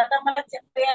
आता मला चक्कर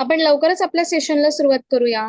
आपण लवकरच आपल्या सेशनला सुरुवात करूया.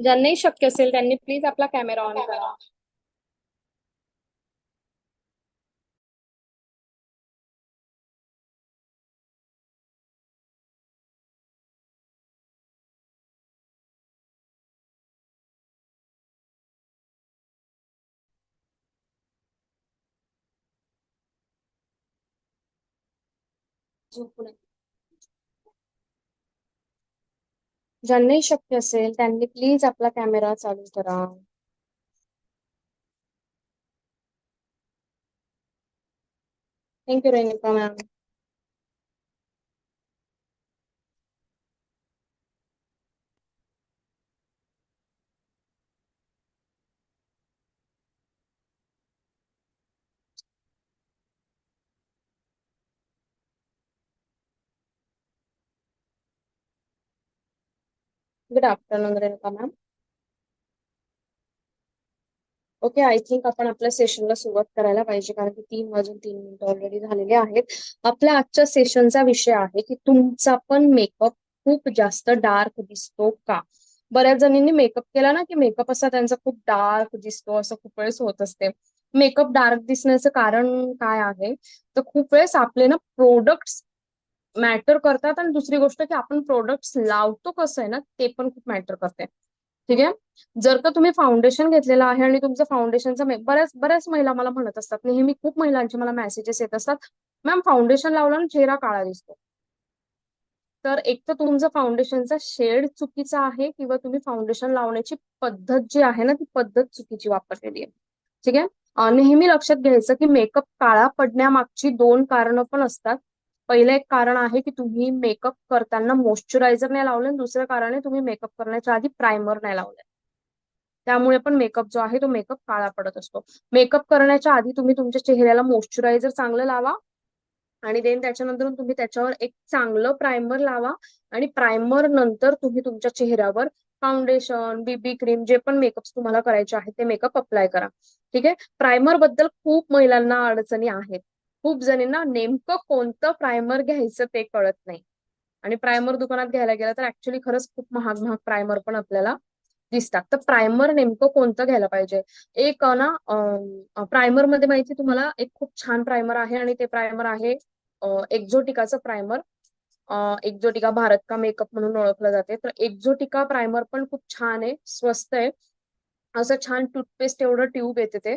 ज्यांनाही शक्य प्लीज़ आपला कॅमेरा ऑन करा. ज्यांनाही शक्य असेल त्यांनी प्लीज आपला कॅमेरा चालू करा. Thank you Renuka ma'am good afternoon Renuka ma'am okay I think आपण आपल्या सेशनला सुरुवात करायला पाहिजे कारण की तीन वाजून तीन मिनिटं ऑलरेडी झालेले आहेत. आपल्या आजच्या सेशनचा विषय आहे की तुमचा पण मेकअप खूप जास्त डार्क दिसतो का? बऱ्याच जणींनी मेकअप केला ना की मेकअप असा त्यांचा खूप डार्क दिसतो असं खूप वेळेस होत असते. मेकअप डार्क दिसण्याचं कारण काय आहे? तर खूप वेळेस आपले ना प्रोडक्ट्स मॅटर करतात आणि दुसरी गोष्ट की आपण प्रोडक्ट्स लावतो कसं आहे ना ते पण खूप मॅटर करते. ठीक आहे? जर का तुम्ही फाउंडेशन घेतलेलं आहे आणि तुमचं फाउंडेशनचं बऱ्याच बऱ्याच महिला मला म्हणत असतात. नेहमी खूप महिलांचे मला मेसेजेस येत असतात. मॅम फाउंडेशन लावलं चेहरा काळा दिसतो. तर एक तर तुमचं फाउंडेशनचा शेड चुकीचा आहे किंवा तुम्ही फाउंडेशन लावण्याची पद्धत जी आहे ना ती पद्धत चुकीची वापरलेली आहे. ठीक आहे? नेहमी लक्षात घ्यायचं की मेकअप काळा पडण्यामागची दोन कारणं पण असतात. पहिलं एक कारण आहे की तुम्ही मेकअप करताना मॉइश्चरायझर नाही लावलं दुसरं कारण आहे तुम्ही मेकअप करण्याच्या आधी प्रायमर नाही लावलं त्यामुळे पण मेकअप जो आहे तो मेकअप काळा पडत असतो. मेकअप करण्याच्या आधी तुम्ही तुमच्या चेहऱ्याला मॉइश्चरायझर चांगलं लावा आणि देन त्याच्यानंतर तुम्ही त्याच्यावर एक चांगलं प्रायमर लावा आणि प्रायमर नंतर तुम्ही तुमच्या चेहऱ्यावर फाउंडेशन बीबी क्रीम जे पण मेकअप तुम्हाला करायचे आहेत ते मेकअप अप्लाय करा. ठीक आहे? प्रायमरबद्दल खूप महिलांना अडचणी आहेत. खूप जणींना नेमकं कोणतं प्रायमर घ्यायचं ते कळत नाही. आणि प्रायमर दुकानात घ्यायला गेलं तर ऍक्च्युली खरंच खूप महाग महाग प्रायमर पण आपल्याला दिसतात. तर प्रायमर नेमकं कोणतं घ्यायला पाहिजे? एक ना प्रायमरमध्ये माहिती तुम्हाला एक खूप छान प्रायमर आहे आणि ते प्रायमर आहे एक्झोटिकाचं प्रायमर एक्झोटिका भारत का मेकअप म्हणून ओळखलं जाते. तर एक्झोटिका प्रायमर पण खूप छान आहे स्वस्त आहे. असं छान टूथपेस्ट एवढं ट्यूब येते ते.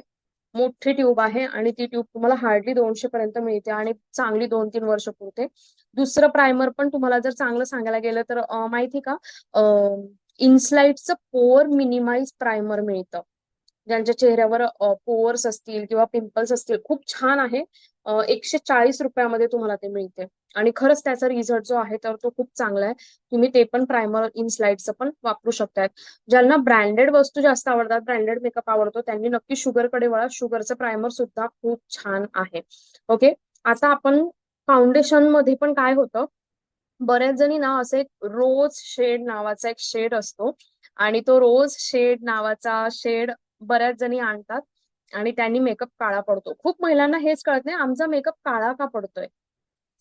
मोठी ट्यूब आहे आणि ती ट्यूब तुम्हाला हार्डली दोनशे पर्यंत मिळते आणि चांगली दोन तीन वर्ष पुरते. दुसरं प्रायमर पण तुम्हाला जर चांगलं सांगायला गेलं तर माहिती का? इन्स्लाइटचं पोअर मिनिमाइज प्रायमर मिळतं. ज्यांच्या चेहऱ्यावर पोअर्स असतील किंवा पिंपल्स असतील खूप छान आहे. एकशे चाळीस रुपयामध्ये तुम्हाला ते मिळते. आणि खरंच त्याचा रिझल्ट जो आहे तर तो खूप चांगला आहे. तुम्ही ते पण प्रायमर इन स्लाइडचं पण वापरू शकताय. ज्यांना ब्रँडेड वस्तू जास्त आवडतात ब्रँडेड मेकअप आवडतो त्यांनी नक्की शुगरकडे वळा. शुगरचं प्रायमर सुद्धा खूप छान आहे. ओके? आता आपण फाउंडेशनमध्ये पण काय होतं? बऱ्याच जणी ना असं एक रोज शेड नावाचा एक शेड असतो. आणि तो रोज शेड नावाचा शेड बऱ्याच जणी आणतात आणि त्यांनी मेकअप काळा पडतो. खूप महिलांना हेच कळत नाही आमचा मेकअप काळा का पडतोय?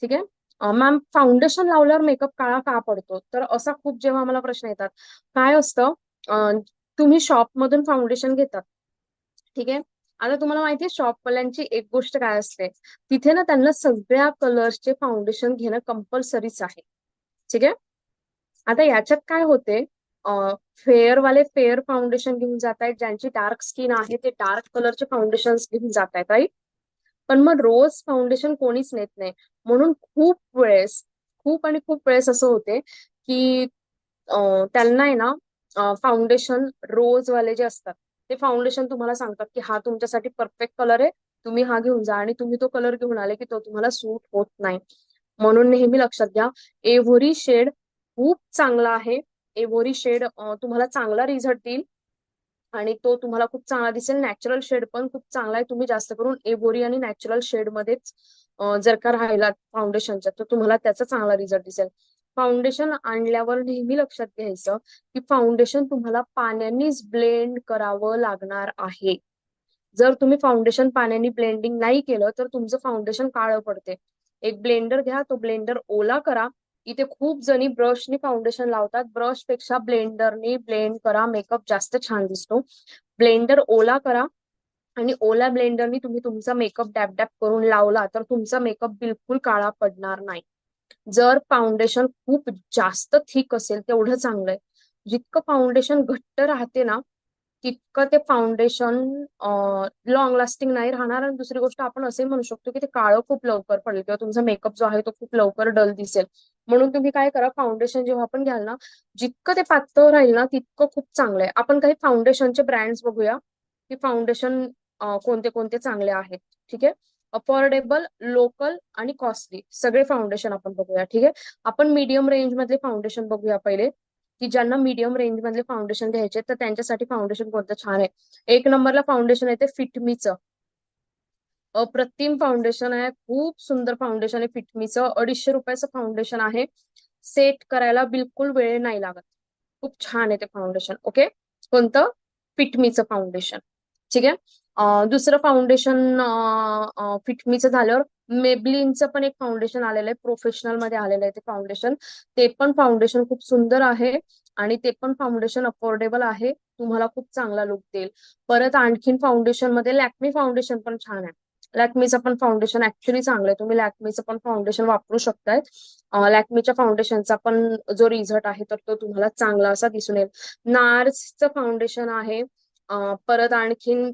ठीक आहे? मॅम फाउंडेशन लावल्यावर मेकअप काळा का पडतो? तर असा खूप जेव्हा मला प्रश्न येतात. काय असतं? तुम्ही शॉप मधून फाउंडेशन घेतात. ठीक आहे? आता तुम्हाला माहितीये शॉपवाल्यांची एक गोष्ट काय असते? तिथे ना त्यांना सगळ्या कलर्सचे फाउंडेशन घेणं कंपल्सरीच आहे. ठीक आहे? आता याच्यात काय होते? फेअर वाले फेअर फाउंडेशन घेऊन जात आहेत ज्यांची डार्क स्किन आहे ते डार्क कलरचे फाउंडेशन घेऊन जात आहेत राईट? पण मग रोज फाउंडेशन कोणीच नेत नाही. म्हणून खूप वेळेस खूप आणि खूप वेळेस असं होते की त्यांना आहे ना फाउंडेशन रोज वाले जे असतात ते फाउंडेशन तुम्हाला सांगतात की हा तुमच्यासाठी परफेक्ट कलर आहे तुम्ही हा घेऊन जा आणि तुम्ही तो कलर घेऊन आले की तो तुम्हाला सूट होत नाही. म्हणून नेहमी लक्षात घ्या एव्हरी शेड खूप चांगला आहे एवोरी शेड तुम्हाला चांगला रिझल्ट देईल. आणि तो तुम्हाला खूप चांगला दिसेल. नॅचरल शेड पण खूप चांगला आहे. तुम्ही जास्त करून एबोरी आणि नॅचरल शेड मध्येच जर का राहिला फाउंडेशनच्या तर तुम्हाला त्याचा चांगला रिझल्ट दिसेल. फाउंडेशन आणल्यावर नेहमी लक्षात घ्यायचं की फाउंडेशन तुम्हाला पाण्यानेच ब्लेंड करावं लागणार आहे. जर तुम्ही फाउंडेशन पाण्याने ब्लेंडिंग नाही केलं तर तुमचं फाउंडेशन काळं पडते. एक ब्लेंडर घ्या तो ब्लेंडर ओला करा. इथे खूप जणी ब्रशनी फाउंडेशन लावतात. ब्रशपेक्षा ब्लेंडरनी ब्लेंड करा. मेकअप जास्त छान दिसतो. ब्लेंडर ओला करा. आणि ओला ब्लेंडरनी तुम्ही तुमचा मेकअप डॅप डॅप करून लावला तर तुमचा मेकअप बिलकुल काळा पडणार नाही. जर फाउंडेशन खूप जास्त थिक असेल तेवढं चांगलं आहे जितकं फाउंडेशन घट्ट राहते ना तितकं ते फाउंडेशन लॉंग लास्टिंग नाही राहणार. आणि दुसरी गोष्ट आपण असे म्हणू शकतो की ते काळं खूप लवकर पडेल किंवा तुमचा मेकअप जो आहे तो खूप लवकर डल दिसेल. म्हणून तुम्ही काय करा फाउंडेशन जेव्हा आपण घ्याल ना जितकं ते पातळ राहील ना तितकं खूप चांगलं आहे आपण काही फाउंडेशनचे ब्रँड्स बघूया की फाउंडेशन कोणते कोणते चांगले आहेत. ठीक आहे? अफोर्डेबल लोकल आणि कॉस्टली सगळे फाउंडेशन आपण बघूया. ठीक आहे? आपण मीडियम रेंज मधले फाउंडेशन बघूया पहिले. की ज्यांना मीडियम रेंज मधले फाउंडेशन घ्यायचे तर त्यांच्यासाठी फाउंडेशन कोणतं छान आहे? एक नंबरला फाउंडेशन येते फिटमीचं अप्रतिम फाउंडेशन आहे. खूप सुंदर फाउंडेशन आहे फिटमीचं अडीचशे रुपयाचं फाउंडेशन आहे. सेट करायला बिलकुल वेळ नाही लागत. खूप छान आहे ते फाउंडेशन ओके कोणतं? फिटमीचं फाउंडेशन ठीक आहे? दुसरं फाउंडेशन फिटमीचं झाल्यावर मेबलिनचं पण एक फाउंडेशन आलेलं आहे. प्रोफेशनलमध्ये आलेलं आहे ते फाउंडेशन ते पण फाउंडेशन खूप सुंदर आहे आणि ते पण फाउंडेशन अफोर्डेबल आहे. तुम्हाला खूप चांगला लुक देईल. परत आणखीन फाउंडेशनमध्ये लॅक्मी फाउंडेशन पण छान आहे. लॅक्मीचं पण फाउंडेशन ऍक्च्युली चांगलं आहे. तुम्ही लॅक्मीचं पण फाउंडेशन वापरू शकताय. लॅक्मीच्या फाउंडेशनचा पण जो रिझल्ट आहे तर तो तुम्हाला चांगला असा दिसून येईल. नार्सचं फाउंडेशन आहे. परत आणखीन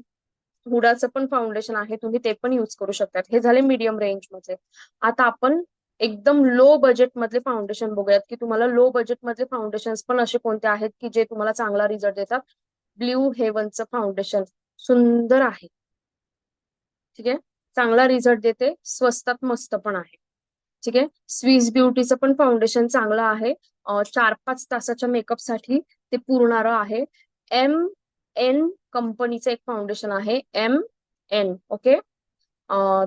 हुडाचं पण फाउंडेशन आहे. तुम्ही ते पण युज करू शकतात. हे झाले मीडियम रेंजमध्ये आता आपण एकदम लो बजेट मधले फाउंडेशन बघूयात की तुम्हाला लो बजेट मधले फाउंडेशन पण असे कोणते आहेत की जे तुम्हाला चांगला रिझल्ट देतात? ब्ल्यू हेवनचं फाउंडेशन सुंदर आहे. ठीक आहे? चांगला रिझल्ट देते स्वस्तात मस्त पण आहे. ठीक आहे? स्विस ब्युटीचं पण फाउंडेशन चांगलं आहे. चार पाच तासाच्या मेकअपसाठी ते पुरणार आहे. एम एन कंपनीचं एक फाउंडेशन आहे. एम एन ओके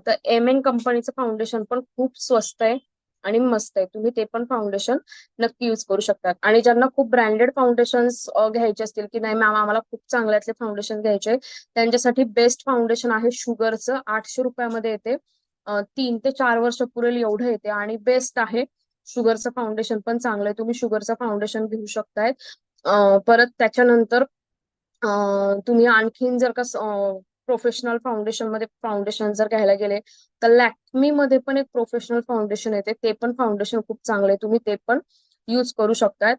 तर एम एन कंपनीचं फाउंडेशन पण खूप स्वस्त आहे. आणि मस्त आहे. तुम्ही ते पण फाउंडेशन नक्की युज करू शकतात. आणि ज्यांना खूप ब्रँडेड फाउंडेशन घ्यायचे असतील की नाही मॅम आम्हाला खूप चांगल्यातले फाउंडेशन घ्यायचे त्यांच्यासाठी बेस्ट फाउंडेशन आहे शुगरचं आठशे रुपयामध्ये येते. तीन ते चार वर्ष पुरेल एवढं येते. आणि बेस्ट आहे शुगरचं फाउंडेशन पण चांगलं आहे. तुम्ही शुगरचं फाउंडेशन घेऊ शकताय. परत त्याच्यानंतर तुम्ही आणखीन जर का प्रोफेशनल फाउंडेशनमध्ये फाउंडेशन जर घ्यायला गेले तर लॅक्मी मध्ये पण एक प्रोफेशनल फाउंडेशन येते. ते पण फाउंडेशन खूप चांगलं आहे तुम्ही ते पण युज करू शकतात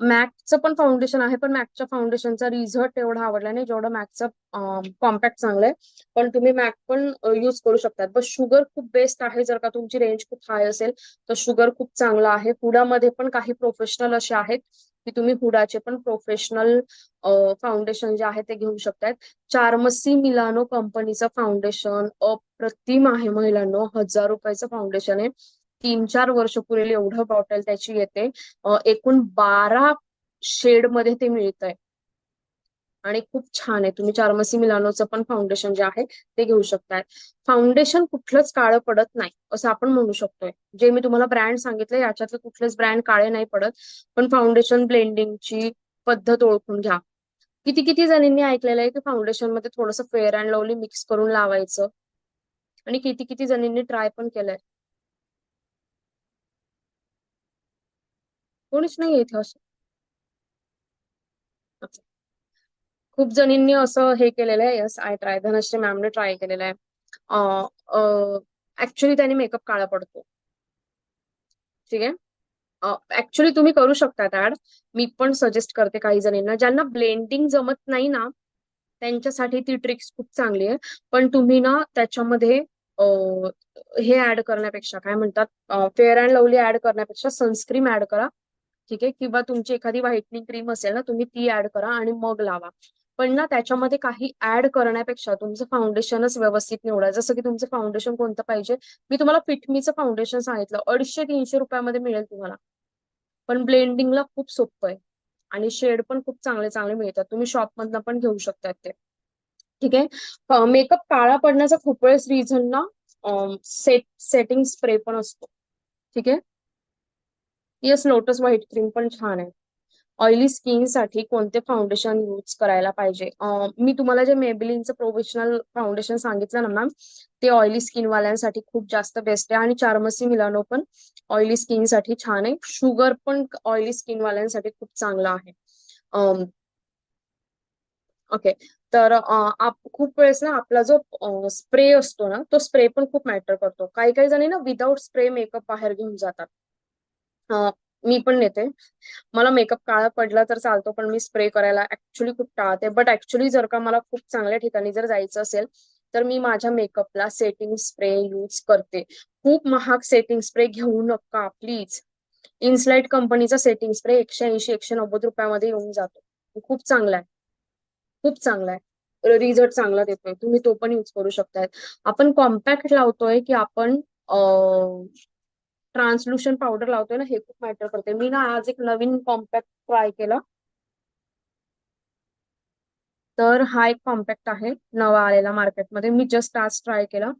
मॅकचं पण फाउंडेशन आहे पण मॅकच्या फाउंडेशनचा रिझल्ट एवढा आवडला नाही जेवढं मॅकचं कॉम्पॅक्ट चांगलं आहे पण तुम्ही मॅक पण युज करू शकतात. बस शुगर खूप बेस्ट आहे जर का तुमची रेंज खूप हाय असेल तर शुगर खूप चांगला आहे. हुडामध्ये पण काही प्रोफेशनल असे आहेत की तुम्ही हुडाचे पण प्रोफेशनल फाउंडेशन जे आहे ते घेऊ शकतायत चार्मसी मिलानो कंपनीचं फाउंडेशन अप्रतिम आहे महिलांनो. हजार रुपयाचं फाउंडेशन आहे. तीन चार वर्ष पुरेल एवढं बॉटल त्याची येते. एकूण बारा शेडमध्ये ते मिळतंय. आणि खूप छान आहे. तुम्ही चार्मसी मिलानोचं पण फाउंडेशन जे आहे ते घेऊ शकताय. फाउंडेशन कुठलंच काळं पडत नाही असं आपण म्हणू शकतोय. जे मी तुम्हाला ब्रँड सांगितलं याच्यातले कुठलेच ब्रँड काळे नाही पडत. पण फाउंडेशन ब्लेंडिंगची पद्धत ओळखून घ्या. किती किती जणींनी ऐकलेलं आहे की फाउंडेशनमध्ये थोडंसं फेअर अँड लवली मिक्स करून लावायचं. आणि किती किती जणींनी ट्राय पण केलंय. कोणीच नाही इथे असं. खूप जणींनी असं हे केलेलं आहे. यस आय ट्राय धनश्री मॅमने ट्राय केलेलं आहे. ऍक्च्युली त्याने मेकअप काळा पडतो. ठीक आहे? ऍक्च्युली तुम्ही करू शकता ऍड मी पण सजेस्ट करते काही जणींना. ज्यांना ब्लेंडिंग जमत नाही ना त्यांच्यासाठी ती ट्रिक्स खूप चांगली आहे. पण तुम्ही ना त्याच्यामध्ये हे ऍड करण्यापेक्षा काय म्हणतात फेअर अँड लवली ऍड करण्यापेक्षा सनस्क्रीम ऍड करा. ठीक आहे? किंवा तुमची एखादी व्हाईटनिंग क्रीम असेल ना तुम्ही ती ऍड करा आणि मग लावा. पण ना त्याच्यामध्ये काही ऍड करण्यापेक्षा तुमचं फाउंडेशनच व्यवस्थित निवडा जसं की तुमचं फाउंडेशन कोणतं पाहिजे? मी तुम्हाला फिटमीचं फाउंडेशन सांगितलं. अडीचशे तीनशे रुपयामध्ये मिळेल तुम्हाला. पण ब्लेंडिंगला खूप सोपं आहे. आणि शेड पण खूप चांगले चांगले मिळतात. तुम्ही शॉपमधनं पण घेऊ शकतात ते. ठीक आहे? मेकअप काळा पडण्याचा खूप वेळेस रिझन ना सेट सेटिंग स्प्रे पण असतो. ठीक आहे? येस लोटस व्हाईट क्रीम पण छान आहे. ऑइली स्किनसाठी कोणते फाउंडेशन यूज करायला पाहिजे? मी तुम्हाला जे मेबिलिनचं प्रोफेशनल फाउंडेशन सांगितलं ना मॅम ते ऑइली स्किन वाल्यांसाठी खूप जास्त बेस्ट आहे. आणि चार्मसी मिलानो पण ऑइली स्किनसाठी छान आहे. शुगर पण ऑइली स्किन वाल्यांसाठी खूप चांगलं आहे. ओके तर खूप वेळेस ना आपला जो स्प्रे असतो ना तो स्प्रे पण खूप मॅटर करतो. काही काही जणी ना विदाउट स्प्रे मेकअप बाहेर घेऊन जातात. मी पण नेते. मला मेकअप काळा पडला तर चालतो पण मी स्प्रे करायला ऍक्च्युली खूप टाळते. बट ऍक्च्युली जर का मला खूप चांगल्या ठिकाणी जर जायचं असेल तर मी माझ्या मेकअपला सेटिंग स्प्रे यूज करते. खूप महाग सेटिंग स्प्रे घेऊ नका प्लीज इन्सलाइट कंपनीचा सेटिंग स्प्रे एकशे ऐंशी एकशे नव्वद रुपयामध्ये येऊन जातो. खूप चांगला आहे. खूप चांगला आहे. रिझल्ट चांगला देतोय. तुम्ही तो पण युज करू शकताय. आपण कॉम्पॅक्ट लावतोय की आपण ट्रान्सल्युशन पावडर लावतोय ना हे खूप मॅटर करते मी ना आज एक नवीन कॉम्पॅक्ट ट्राय केला. तर हा एक कॉम्पॅक्ट आहे नवा आलेला मार्केटमध्ये मी जस्ट आज ट्राय केला.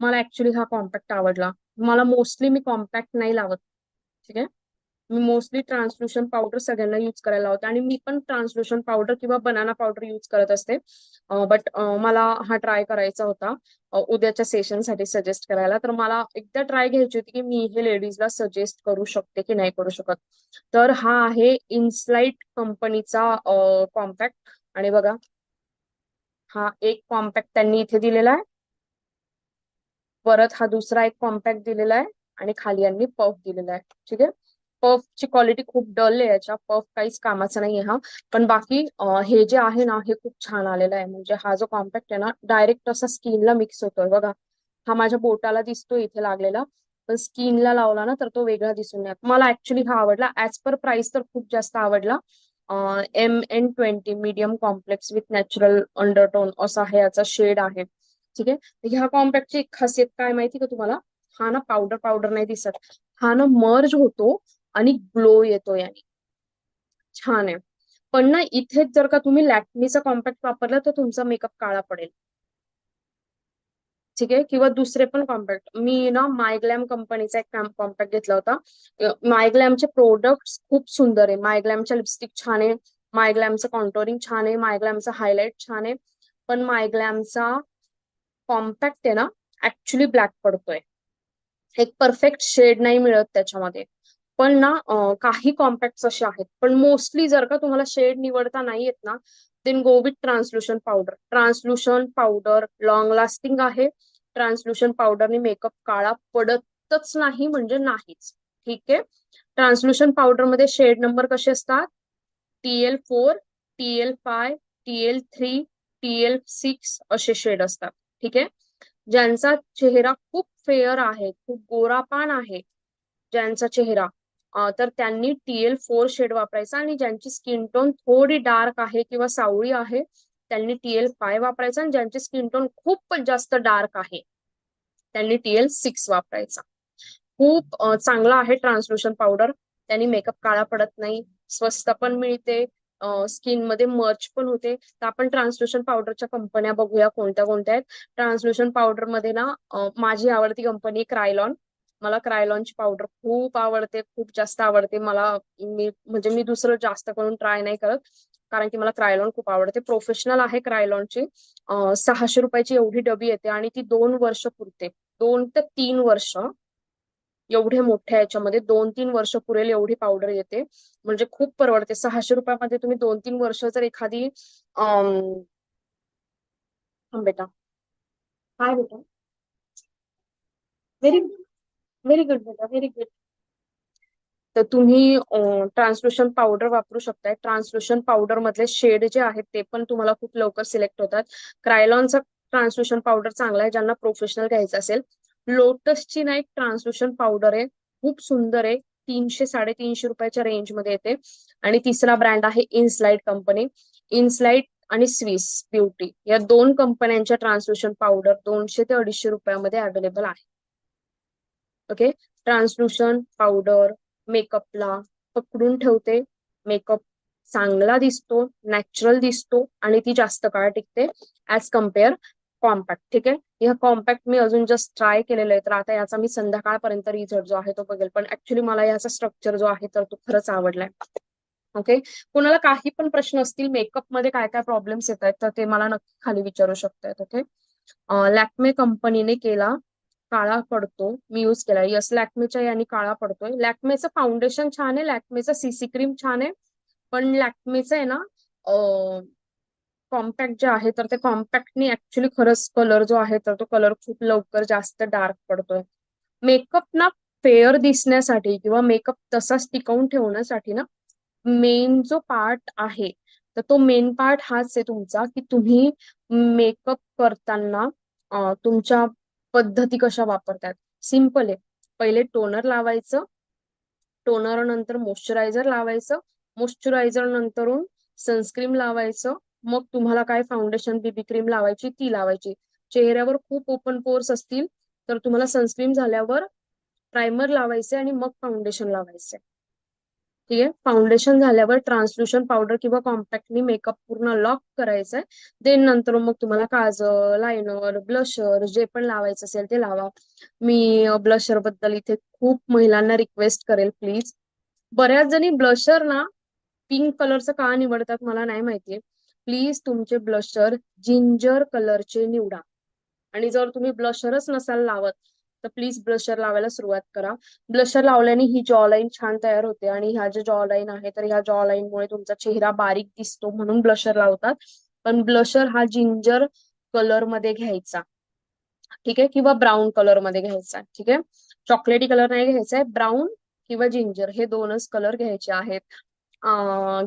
मला ऍक्च्युली हा कॉम्पॅक्ट आवडला. मला मोस्टली मी कॉम्पॅक्ट नाही लावत. ठीक आहे? मी मोस्टली ट्रान्सल्युशन पावडर सगळ्यांना युज करायला होता आणि मी पण ट्रान्सल्युशन पावडर किंवा बनाना पावडर युज करत असते. बट मला हा ट्राय करायचा होता उद्याच्या सेशनसाठी सजेस्ट करायला. तर मला एकदा ट्राय घ्यायची होती की मी हे लेडीजला सजेस्ट करू शकते की नाही करू शकत. तर हा आहे इन्सलाइट कंपनीचा कॉम्पॅक्ट. आणि बघा हा एक कॉम्पॅक्ट त्यांनी इथे दिलेला आहे. परत हा दुसरा एक कॉम्पॅक्ट दिलेला आहे आणि खाली यांनी पफ दिलेला आहे. ठीक आहे? पफची क्वालिटी खूप डल आहे याच्या. पफ काहीच कामाचा नाही हा. पण बाकी अं, हे जे आहे ना हे खूप छान आलेलं आहे. म्हणजे हा जो कॉम्पॅक्ट आहे ना डायरेक्ट असा स्किनला मिक्स होतोय. बघा हा माझ्या बोटाला दिसतो इथे लागलेला. पण स्किनला लावला ना तर तो वेगळा दिसून येत मला ऍक्च्युली हा आवडला. ऍज पर प्राइस तर खूप जास्त आवडला. M N twenty medium complex with natural undertone असा आहे याचा शेड आहे. ठीक आहे? ह्या कॉम्पॅक्टची खासियत काय माहिती का तुम्हाला? हा ना पावडर पावडर नाही दिसत. हा ना मर्ज होतो. आणि ग्लो येतो याने छान आहे. पण ना इथेच जर का तुम्ही लॅक्मीचा कॉम्पॅक्ट वापरला तर तुमचा मेकअप काळा पडेल. ठीक आहे? किंवा दुसरे पण कॉम्पॅक्ट मी ना मायग्लॅम कंपनीचा एक कॉम्पॅक्ट घेतला होता. मायग्लॅमचे प्रोडक्ट खूप सुंदर आहे. मायग्लॅमच्या लिपस्टिक छान आहे. मायग्लॅमचं कॉन्टोरिंग छान आहे. मायग्लॅमचा हायलाइट छान आहे. पण मायग्लॅमचा कॉम्पॅक्ट आहे ना ऍक्च्युली ब्लॅक पडतोय. एक परफेक्ट शेड नाही मिळत त्याच्यामध्ये. पण ना काही कॉम्पॅक्ट असे आहेत. पण मोस्टली जर का तुम्हाला शेड निवडता नाही येत ना then go with translucent powder translucent powder long lasting आहे. ट्रान्सल्युशन पावडरने मेकअप काळा पडतच नाही म्हणजे नाहीच. ठीक आहे? ट्रान्सल्युशन पावडरमध्ये शेड नंबर कसे असतात? TL four TL five TL three TL six असे शेड असतात. ठीक आहे? ज्यांचा चेहरा खूप फेअर आहे खूप गोरापान आहे ज्यांचा चेहरा तर त्यांनी टीएल फोर शेड वापरायचा आणि ज्यांची स्किन टोन थोडी डार्क आहे किंवा सावळी आहे त्यांनी टीएल फाय वापरायचा आणि ज्यांची स्किन टोन खूप जास्त डार्क आहे त्यांनी टीएल सिक्स वापरायचा. खूप चांगला आहे ट्रान्सल्युशन पावडर त्यांनी मेकअप काळा पडत नाही स्वस्त पण मिळते स्किनमध्ये मर्च पण होते. तर आपण ट्रान्सल्युशन पावडरच्या कंपन्या बघूया कोणत्या कोणत्या आहेत. ट्रान्सल्युशन पावडरमध्ये ना माझी आवडती कंपनी क्रायलॉन मला क्रायलॉनची पावडर खूप आवडते खूप जास्त आवडते. मला मी म्हणजे मी दुसरं जास्त करून ट्राय नाही करत कारण की मला क्रायलॉन खूप आवडते. प्रोफेशनल आहे क्रायलॉनची सहाशे रुपयाची एवढी डबी येते आणि ती दोन वर्ष पुरते. दोन ते तीन वर्ष एवढे मोठ्या याच्यामध्ये दोन तीन वर्ष पुरेल एवढी पावडर येते. म्हणजे खूप परवडते. सहाशे रुपयामध्ये तुम्ही दोन तीन वर्ष जर एखादी थांब बेटा. काय बेटा. व्हेरी व्हेरी गुड बेटा व्हेरी गुड तर तुम्ही ट्रान्सल्युशन पावडर वापरू शकताय. ट्रान्सल्युशन पावडर मधले शेड जे आहेत ते पण तुम्हाला खूप लवकर सिलेक्ट होतात. क्रायलॉनचा ट्रान्सल्युशन पावडर चांगला आहे ज्यांना प्रोफेशनल घ्यायचं असेल. लोटसची ना एक ट्रान्सल्युशन पावडर आहे. खूप सुंदर आहे. तीनशे साडेतीनशे रुपयाच्या रेंजमध्ये येते. आणि तिसरा ब्रँड आहे इन्सलाइट कंपनी इन्सलाइट आणि स्विस ब्युटी या दोन कंपन्यांच्या ट्रान्सल्युशन पावडर दोनशे ते अडीचशे रुपयामध्ये अवेलेबल आहे. ओके? ट्रान्सल्युशन पावडर मेकअपला पकडून ठेवते. मेकअप चांगला दिसतो नॅचरल दिसतो आणि ती जास्त काळ टिकते ऍज कंपेअर कॉम्पॅक्ट ठीक आहे? ह्या कॉम्पॅक्ट मी अजून जस्ट ट्राय केलेलं आहे तर आता याचा मी संध्याकाळपर्यंत रिझल्ट जो आहे तो बघेल. पण ऍक्च्युली मला याचा स्ट्रक्चर जो आहे तर तो खरंच आवडलाय. ओके? कोणाला काही पण प्रश्न असतील मेकअपमध्ये काय काय प्रॉब्लेम्स येत आहेत तर ते मला नक्की खाली विचारू शकतायत ओके? लॅक्मे कंपनीने केला काळा पडतो मी युज केला यस लॅक्मेच्या याने काळा पडतोय. लॅक्मेचं फाउंडेशन छान आहे. लॅक्मेचं सीसी क्रीम छान आहे. पण लॅक्मेचं आहे ना कॉम्पॅक्ट जे आहे तर ते कॉम्पॅक्टनी ऍक्च्युली खरंच कलर जो आहे तर तो कलर खूप लवकर जास्त डार्क पडतोय. मेकअप ना फेअर दिसण्यासाठी किंवा मेकअप तसाच टिकवून ठेवण्यासाठी ना मेन जो पार्ट आहे तर तो मेन पार्ट हाच आहे तुमचा की तुम्ही मेकअप करताना तुमच्या पद्धती कशा वापरतात? सिंपल आहे. पहिले टोनर लावायचं. टोनर नंतर मॉइश्चरायझर लावायचं. मॉइश्चरायझर नंतरून सनस्क्रीम लावायचं. मग तुम्हाला काय फाउंडेशन बीबी क्रीम लावायची ती लावायची. चेहऱ्यावर खूप ओपन पोर्स असतील तर तुम्हाला सनस्क्रीम झाल्यावर प्रायमर लावायचे आणि मग फाउंडेशन लावायचे. ठीक आहे? फाउंडेशन झाल्यावर ट्रान्सल्युशन पावडर किंवा कॉम्पॅक्टनी मेकअप पूर्ण लॉक करायचंय. देन नंतर मग तुम्हाला काजळ लायनर ब्लशर जे पण लावायचं असेल ते लावा. मी ब्लशरबद्दल इथे खूप महिलांना रिक्वेस्ट करेल प्लीज बऱ्याच जणी ब्लशर ना पिंक कलरचं का निवडतात मला नाही माहितीये. प्लीज तुमचे ब्लशर जिंजर कलरचे निवडा. आणि जर तुम्ही ब्लशरच नसाल लावत तर प्लीज ब्लशर लावायला सुरुवात करा. ब्लशर लावल्याने ही जॉ लाईन छान तयार होते आणि ह्या ज्या जॉ लाईन आहे तर ह्या जॉ लाईन मुळे तुमचा चेहरा बारीक दिसतो म्हणून ब्लशर लावतात. पण ब्लशर हा जिंजर कलरमध्ये घ्यायचा. ठीक आहे? किंवा ब्राऊन कलरमध्ये घ्यायचा. ठीक आहे? चॉकलेटी कलर नाही घ्यायचा आहे. ब्राऊन किंवा जिंजर हे दोनच कलर घ्यायचे आहेत.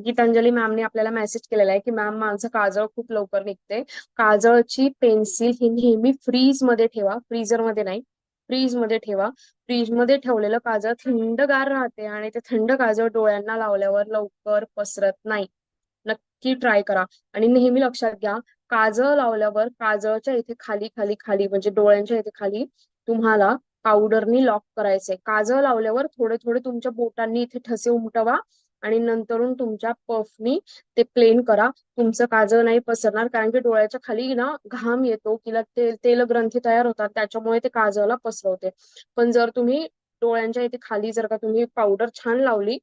गीतांजली मॅमने आपल्याला मेसेज केलेला आहे की मॅम माझं काजळ खूप लवकर निघते. काजळची पेन्सिल ही नेहमी फ्रीजमध्ये ठेवा. फ्रीजरमध्ये नाही. फ्रीजमध्ये ठेवा. फ्रीजमध्ये ठेवलेलं काजळ थंडगार राहते आणि ते थंड काजळ डोळ्यांना लावल्यावर लवकर पसरत नाही. नक्की ट्राय करा. आणि नेहमी लक्षात घ्या काजळ लावल्यावर काजळच्या इथे खाली खाली खाली म्हणजे डोळ्यांच्या इथे खाली तुम्हाला पावडरनी लॉक करायचंय. काजळ लावल्यावर थोडे थोडे तुमच्या बोटांनी इथे ठसे उमटवा. आणि नंतरून तुमच्या पफनी ते प्लेन करा. तुमचं काजळ नाही पसरणार कारण की डोळ्याच्या खाली ना घाम येतो किंवा तेल तेल ग्रंथी तयार होतात त्याच्यामुळे ते काजळला पसरवते. पण जर तुम्ही डोळ्यांच्या इथे खाली जर का तुम्ही पावडर छान लावली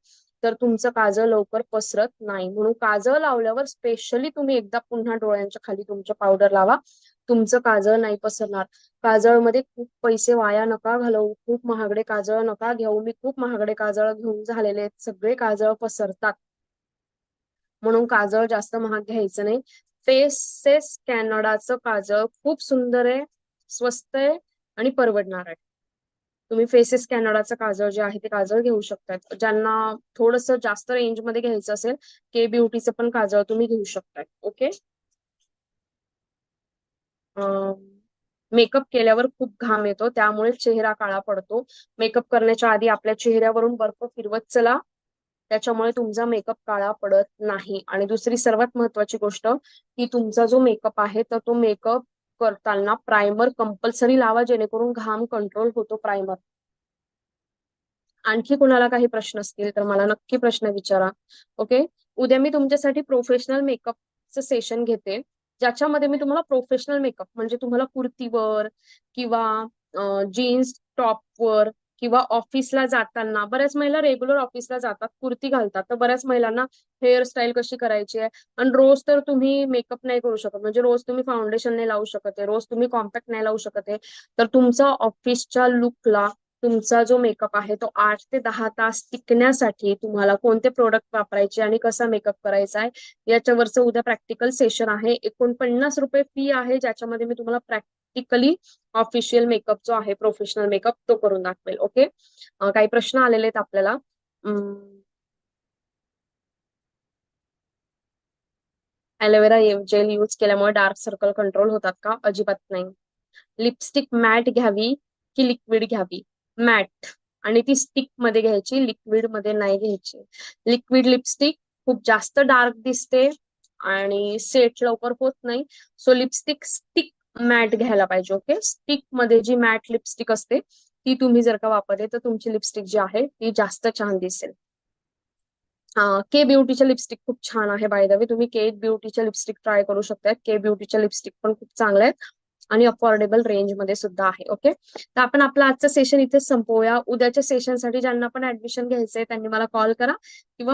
तर तुमचं काजळ लवकर पसरत नाही. म्हणून काजळ लावल्यावर स्पेशली तुम्ही एकदा पुन्हा डोळ्यांच्या खाली तुमचं पावडर लावा. तुमचं काजळ नाही पसरणार. काजळमध्ये खूप पैसे वाया नका घालवू. खूप महागडे काजळ नका घेऊ. मी खूप महागडे काजळ घेऊन झालेले आहेत. सगळे काजळ पसरतात. म्हणून काजळ जास्त महाग घ्यायचं नाही. फेसेस कॅनडाचं काजळ खूप सुंदर आहे स्वस्त आहे आणि परवडणार आहे. तुम्ही फेसेस कॅनडाचं काजळ जे आहे ते काजळ घेऊ शकतात ज्यांना थोडस जास्त रेंजमध्ये घ्यायचं असेल के ब्युटीचं पण काजळ तुम्ही घेऊ शकताय ओके? मेकअप केल्यावर खूप घाम येतो त्यामुळे चेहरा काळा पडतो. मेकअप करण्याच्या आधी आपल्या चेहऱ्यावरून बर्फ फिरवत चला. त्याच्यामुळे तुमचा मेकअप काळा पडत नाही. आणि दुसरी सर्वात महत्वाची गोष्ट की तुमचा जो मेकअप आहे तर तो मेकअप करताना प्रायमर कंपल्सरी लावा जेणेकरून घाम कंट्रोल होतो प्रायमर आणखी कुणाला काही प्रश्न असतील तर मला नक्की प्रश्न विचारा. ओके उद्या मी तुमच्यासाठी प्रोफेशनल मेकअपचं सेशन घेते. ज्याच्यामध्ये मी तुम्हाला प्रोफेशनल मेकअप म्हणजे तुम्हाला कुर्तीवर किंवा जीन्स टॉपवर किंवा ऑफिसला जाताना बऱ्याच महिला रेग्युलर ऑफिसला जातात कुर्ती घालतात. तर बऱ्याच महिलांना हेअरस्टाईल कशी करायची आहे? आणि रोज तर तुम्ही मेकअप नाही करू शकत. म्हणजे रोज तुम्ही फाउंडेशन नाही लावू शकत आहे. रोज तुम्ही कॉम्पॅक्ट नाही लावू शकत आहे. तर तुमचा ऑफिसच्या लुकला तुमचा जो मेकअप आहे तो आठ ते दहा तास टिकण्यासाठी तुम्हाला कोणते प्रोडक्ट वापरायचे आणि कसा मेकअप करायचा आहे? याच्यावरचं उद्या प्रॅक्टिकल सेशन आहे. एकोणपन्नास रुपये फी आहे ज्याच्यामध्ये मी तुम्हाला प्रॅक्टिकली ऑफिशियल मेकअप जो आहे प्रोफेशनल मेकअप तो करून दाखवेल ओके काही प्रश्न आलेले आहेत आपल्याला. ॲलोवेरा जेल यूज केल्यामुळे डार्क सर्कल कंट्रोल होतात का? अजिबात नाही. लिपस्टिक मॅट घ्यावी की लिक्विड घ्यावी? मॅट आणि ती स्टिकमध्ये घ्यायची लिक्विडमध्ये नाही घ्यायची. लिक्विड लिपस्टिक खूप जास्त डार्क दिसते आणि सेट लवकर होत नाही. सो लिपस्टिक स्टिक मॅट घ्यायला पाहिजे ओके? स्टिकमध्ये जी मॅट लिपस्टिक असते ती तुम्ही जर का वापरली तर तुमची लिपस्टिक जी आहे ती जास्त छान दिसेल. के ब्युटीच्या लिपस्टिक खूप छान आहे बाय द वे तुम्ही के ब्युटीच्या लिपस्टिक ट्राय करू शकता के ब्युटीच्या लिपस्टिक पण खूप चांगल्या आहेत आणि अफोर्डेबल रेंजमध्ये सुद्धा आहे ओके? तर आपण आपलं आजचं सेशन इथे संपवूया. उद्याच्या सेशनसाठी ज्यांना पण ऍडमिशन घ्यायचंय त्यांनी मला कॉल करा. किंवा